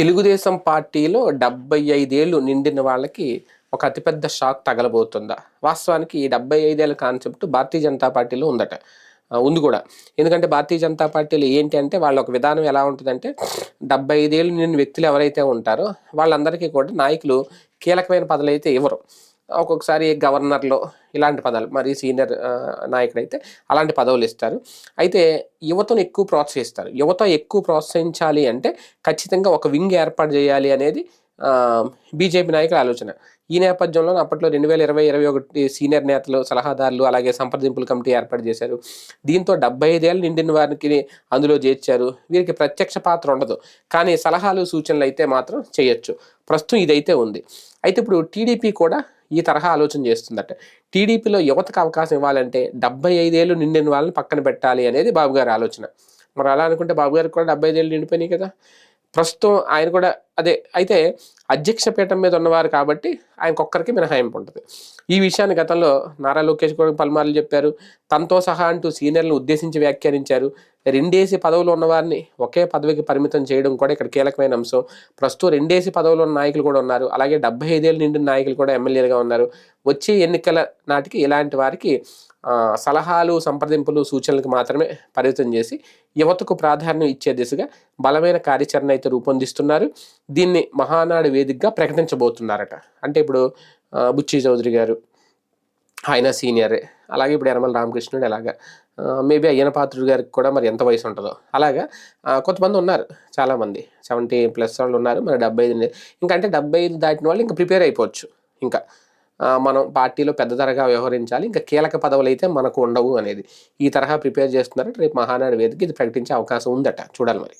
తెలుగుదేశం పార్టీలో డెబ్బై ఐదేళ్ళు నిండిన వాళ్ళకి ఒక అతిపెద్ద షాక్ తగలబోతుందా? వాస్తవానికి ఈ డెబ్బై ఐదేళ్ళ కాన్సెప్ట్ భారతీయ జనతా పార్టీలో ఉందట. ఉంది కూడా. ఎందుకంటే భారతీయ జనతా పార్టీలో ఏంటి అంటే వాళ్ళ ఒక విధానం ఎలా ఉంటుందంటే డెబ్బై ఐదేళ్ళు నిండిన వ్యక్తులు ఎవరైతే ఉంటారో వాళ్ళందరికీ కూడా నాయకులు కీలకమైన పదవులు అయితే ఇవ్వరు. ఒక్కొక్కసారి గవర్నర్లో ఇలాంటి పదాలు మరి సీనియర్ నాయకుడైతే అలాంటి పదవులు ఇస్తారు. అయితే యువతను ఎక్కువ ప్రోత్సహిస్తారు. యువత ఎక్కువ ప్రోత్సహించాలి అంటే ఖచ్చితంగా ఒక వింగ్ ఏర్పాటు చేయాలి అనేది బీజేపీ నాయకుల ఆలోచన. ఈ నేపథ్యంలో అప్పట్లో రెండు వేల ఇరవై ఇరవై ఒకటి సీనియర్ నేతలు సలహాదారులు అలాగే సంప్రదింపుల కమిటీ ఏర్పాటు చేశారు. దీంతో డెబ్బై ఐదేళ్ళు నిండిన వారికి అందులో చేర్చారు. వీరికి ప్రత్యక్ష పాత్ర ఉండదు. కానీ సలహాలు సూచనలు అయితే మాత్రం చేయొచ్చు. ప్రస్తుతం ఇదైతే ఉంది. అయితే ఇప్పుడు టీడీపీ కూడా ఈ తరహా ఆలోచన చేస్తుందట. టీడీపీలో యువతకు అవకాశం ఇవ్వాలంటే డెబ్బై ఐదేళ్ళు నిండిన వాళ్ళని పక్కన పెట్టాలి అనేది బాబు గారి ఆలోచన. మరి అలా అనుకుంటే బాబు గారికి కూడా డెబ్బై ఐదేళ్ళు నిండిపోయినాయి కదా. ప్రస్తుతం ఆయన కూడా అదే అయితే అధ్యక్ష పీఠం మీద ఉన్నవారు కాబట్టి ఆయనకొక్కరికి మినహాయింపు ఉంటుంది ఈ విషయాన్ని గతంలో నారా లోకేష్ కూడా పలుమార్లు చెప్పారు. తనతో సహా అంటూ సీనియర్లను ఉద్దేశించి వ్యాఖ్యానించారు. రెండేసి పదవులు ఉన్నవారిని ఒకే పదవికి పరిమితం చేయడం కూడా ఇక్కడ కీలకమైన అంశం. ప్రస్తుతం రెండేసి పదవులు ఉన్న నాయకులు కూడా ఉన్నారు. అలాగే డెబ్బై ఐదేళ్ళు నిండిన నాయకులు కూడా ఎమ్మెల్యేలుగా ఉన్నారు. వచ్చే ఎన్నికల నాటికి ఇలాంటి వారికి సలహాలు సంప్రదింపులు సూచనలకు మాత్రమే పరిమితం చేసి యువతకు ప్రాధాన్యం ఇచ్చే దిశగా బలమైన కార్యాచరణ అయితే రూపొందిస్తున్నారు. దీన్ని మహానాడు వేదికగా ప్రకటించబోతున్నారట. అంటే ఇప్పుడు బుచ్చి చౌదరి గారు ఆయన సీనియరే. అలాగే ఇప్పుడు యనమల రామకృష్ణుడు అలాగా మేబీ అయ్యన పాత్రుడు గారికి కూడా మరి ఎంత వయసు ఉంటుందో. అలాగా కొంతమంది ఉన్నారు చాలామంది. సెవెంటీ ప్లస్ వాళ్ళు ఉన్నారు మరి డెబ్బై ఐదు ఇంకా అంటే డెబ్బై ఐదు దాటిన వాళ్ళు ఇంకా ప్రిపేర్ అయిపోవచ్చు. ఇంకా మనం పార్టీలో పెద్ద తరగా వ్యవహరించాలి ఇంకా కీలక పదవులు అయితే మనకు ఉండవు అనేది. ఈ తరహా ప్రిపేర్ చేస్తున్నారు రేపు మహానాడు వేదిక ఇది ప్రకటించే అవకాశం ఉందట. చూడాలి మరి.